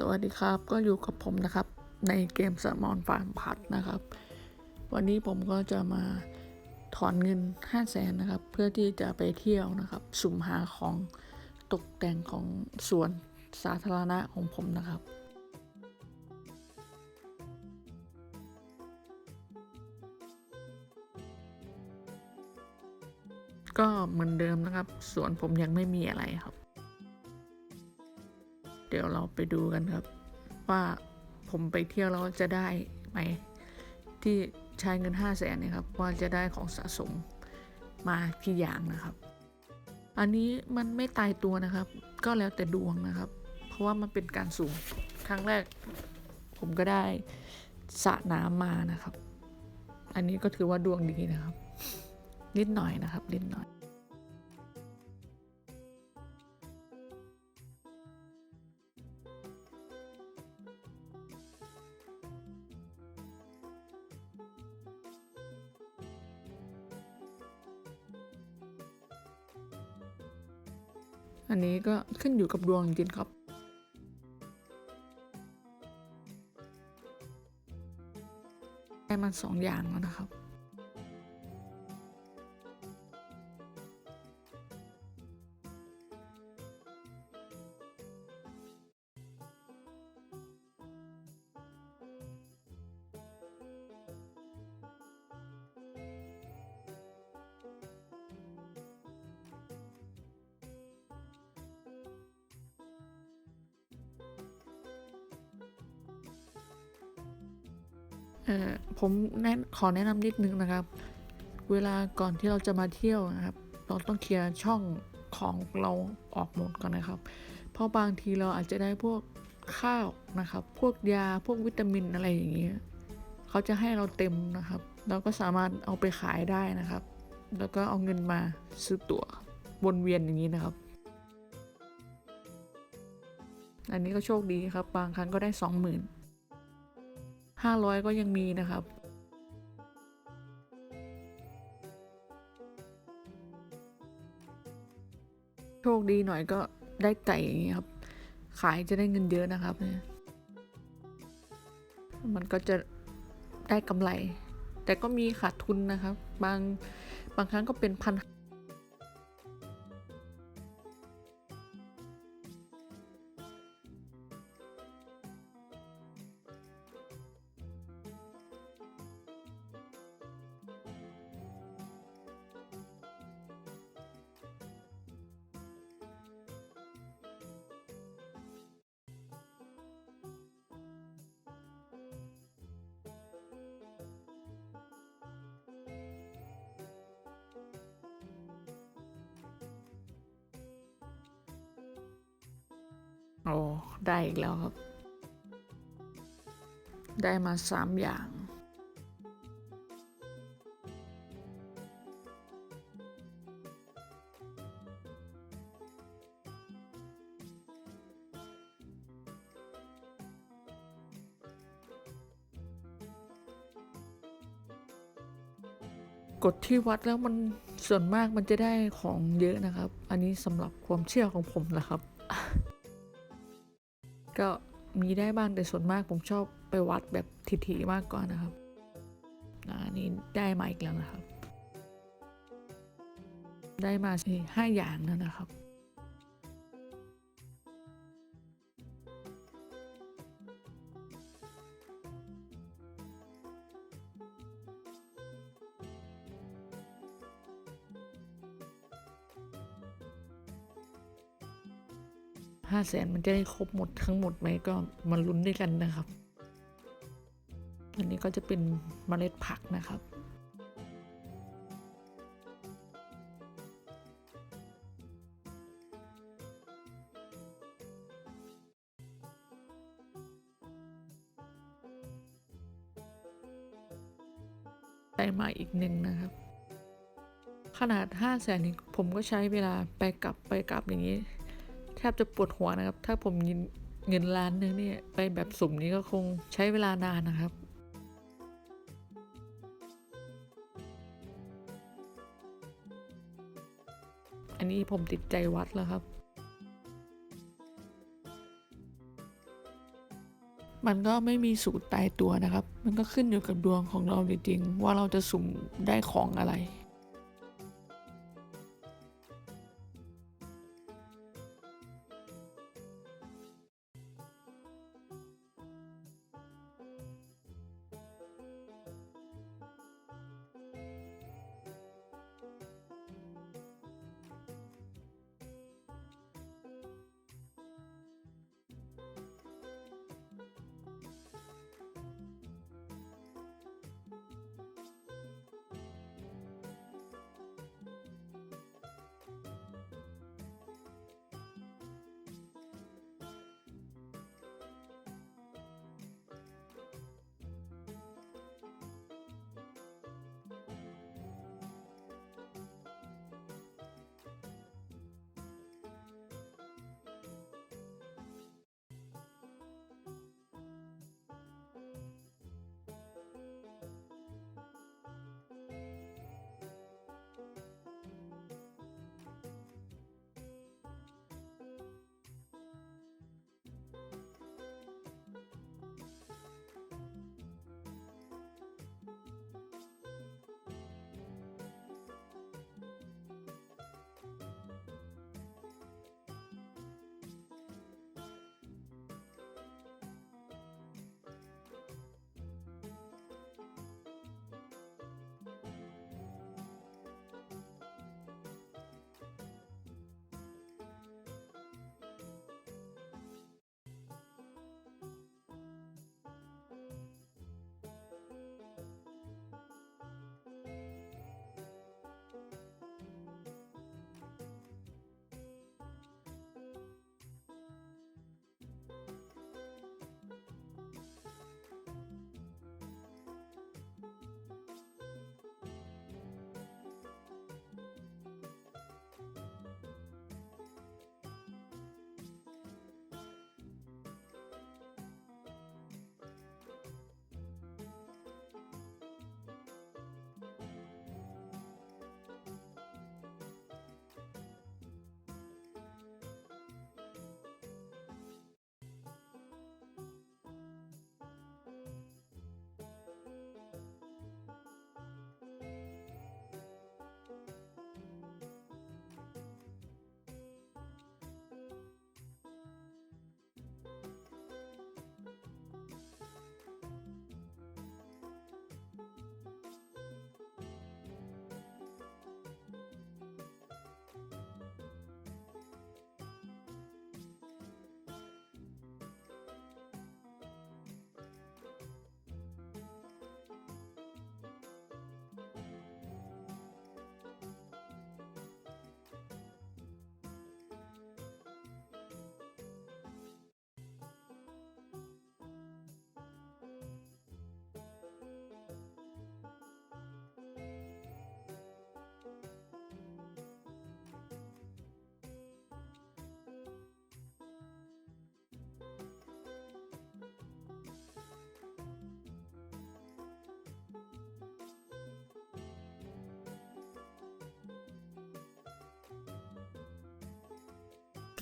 สวัสดีครับก็อยู่กับผมนะครับในเกมสมอนฟาร์มพัดนะครับ วันนี้ผมก็จะมาถอนเงิน 5 0 0แสนนะครับ เพื่อที่จะไปเที่ยวนะครับ สุ่มหาของตกแต่งของสวนสาธารณะของผมนะครับก็เหมือนเดิมนะครับ สวนผมยังไม่มีอะไรครับ เดี๋ยวเราไปดูกันครับ ว่าผมไปเที่ยวแล้วจะได้ไหม ที่ใช้เงิน 5 0 0แสนเนี่ยครับ ว่าจะได้ของสะสมมากี่อย่างนะครับ อันนี้มันไม่ตายตัวนะครับ ก็แล้วแต่ดวงนะครับ เพราะว่ามันเป็นการสุ่มครั้งแรก ผมก็ได้สระน้ำมานะครับ อันนี้ก็ถือว่าดวงดีนะครับ นิดหน่อยนะครับนิดหน่อย อันนี้ก็ขึ้นอยู่กับดวงจริงๆครับ ได้มันสองอย่างแล้วนะครับ ผมแนะขอแนะนำนิดนึงนะครับ เวลาก่อนที่เราจะมาเที่ยวนะครับ เราต้องเคลียร์ช่องของเราออกหมดก่อนนะครับ เพราะบางทีเราอาจจะได้พวกข้าวนะครับ พวกยาพวกวิตามินอะไรอย่างเงี้ยเขาจะให้เราเต็มนะครับ เราก็สามารถเอาไปขายได้นะครับ แล้วก็เอาเงินมาซื้อตั๋ววนเวียนอย่างนี้นะครับ อันนี้ก็โชคดีครับ บางครั้งก็ได้สองหมื่น ห้าร้อยก็ยังมีนะครับโชคดีหน่อยก็ได้ไก่อย่างนี้ครับ ขายจะได้เงินเยอะนะครับเนี่ยมันก็จะได้กำไร แต่ก็มีขาดทุนนะครับ บางบางครั้งก็เป็นพัน โอ้ได้อีกแล้วครับ ได้มาสามอย่าง กดที่วัดแล้วมันส่วนมากมันจะได้ของเยอะนะครับ อันนี้สำหรับความเชื่อของผมนะครับ ก็มีได้บ้างแต่ส่วนมากผมชอบไปวัดแบบทีๆมากกว่านะครับอันนี้ได้มาอีกแล้วนะครับ ได้มาสี่ห้าอย่างแล้วนะครับ ห้าแสนมันจะได้ครบหมดทั้งหมดไหมก็มาลุ้นด้วยกันนะครับ อันนี้ก็จะเป็นเมล็ดผักนะครับได้มาอีกหนึ่งนะครับ ขนาดห้าแสนนี้ผมก็ใช้เวลาไปกลับไปกลับอย่างนี้ แทบจะปวดหัวนะครับ ถ้าผมยินเงินล้านนึงเนี่ยไปแบบสุ่มนี้ก็คงใช้เวลานานนะครับอันนี้ผมติดใจวัดแล้วครับ มันก็ไม่มีสูตรตายตัวนะครับ มันก็ขึ้นอยู่กับดวงของเราจริงๆว่าเราจะสุ่มได้ของอะไร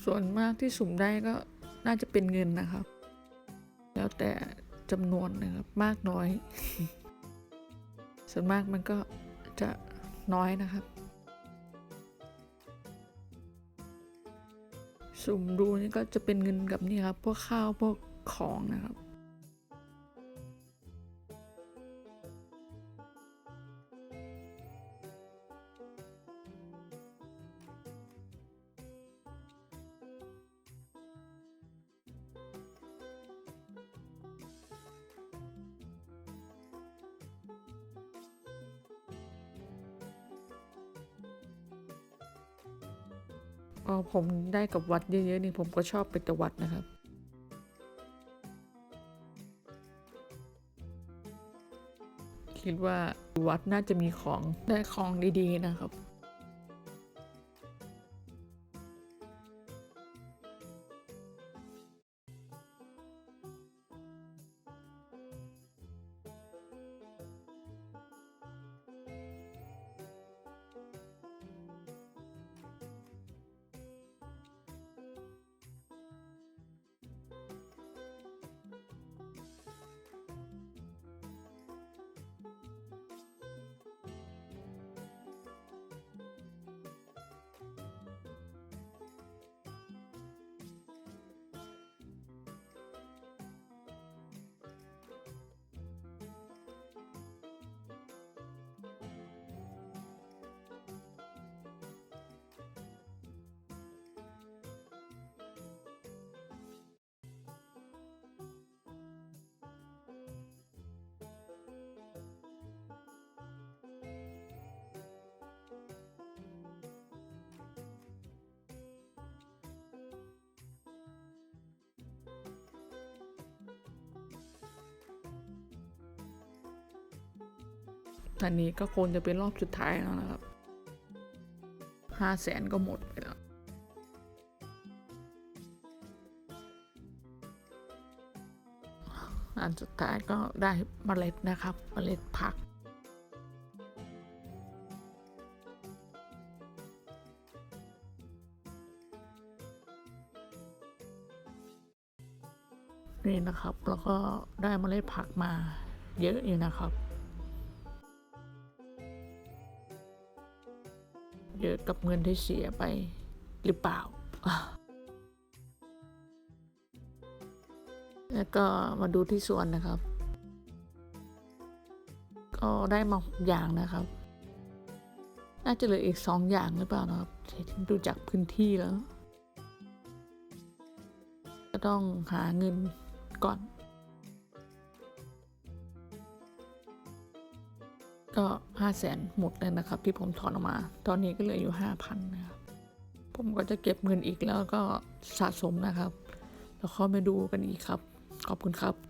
ส่วนมากที่สุ่มได้ก็น่าจะเป็นเงินนะครับ แล้วแต่จำนวนนะครับ มากน้อย ส่วนมากมันก็จะน้อยนะครับ สุ่มดูนี่ก็จะเป็นเงินกับนี่ครับ พวกข้าวพวกของนะครับ พอผมได้กับวัดเยอะๆนี่ผมก็ชอบไปแต่วัดนะครับคิดว่าวัดน่าจะมีของได้ของดีๆนะครับ อันนี้ก็คงจะเป็นรอบสุดท้ายแล้วนะครับห้าแสนก็หมดไปแล้วอันสุดท้ายก็ได้เมล็ดนะครับ เมล็ดผัก นี่นะครับ แล้วก็ได้เมล็ดผักมาเยอะอยู่นะครับ เยอะกับเงินที่เสียไปหรือเปล่า แล้วก็มาดูที่สวนนะครับ ก็ได้มาอย่างนะครับ น่าจะเหลืออีกสองอย่างหรือเปล่านะครับดูจากพื้นที่แล้ว ก็ต้องหาเงินก่อน ก็ห้าแสนหมดเลยนะครับที่ผมถอนออกมา ตอนนี้ก็เหลืออยู่ห้าพันนะครับผมก็จะเก็บเงินอีกแล้วก็สะสมนะครับ แล้วเข้ามาดูกันอีกครับ ขอบคุณครับ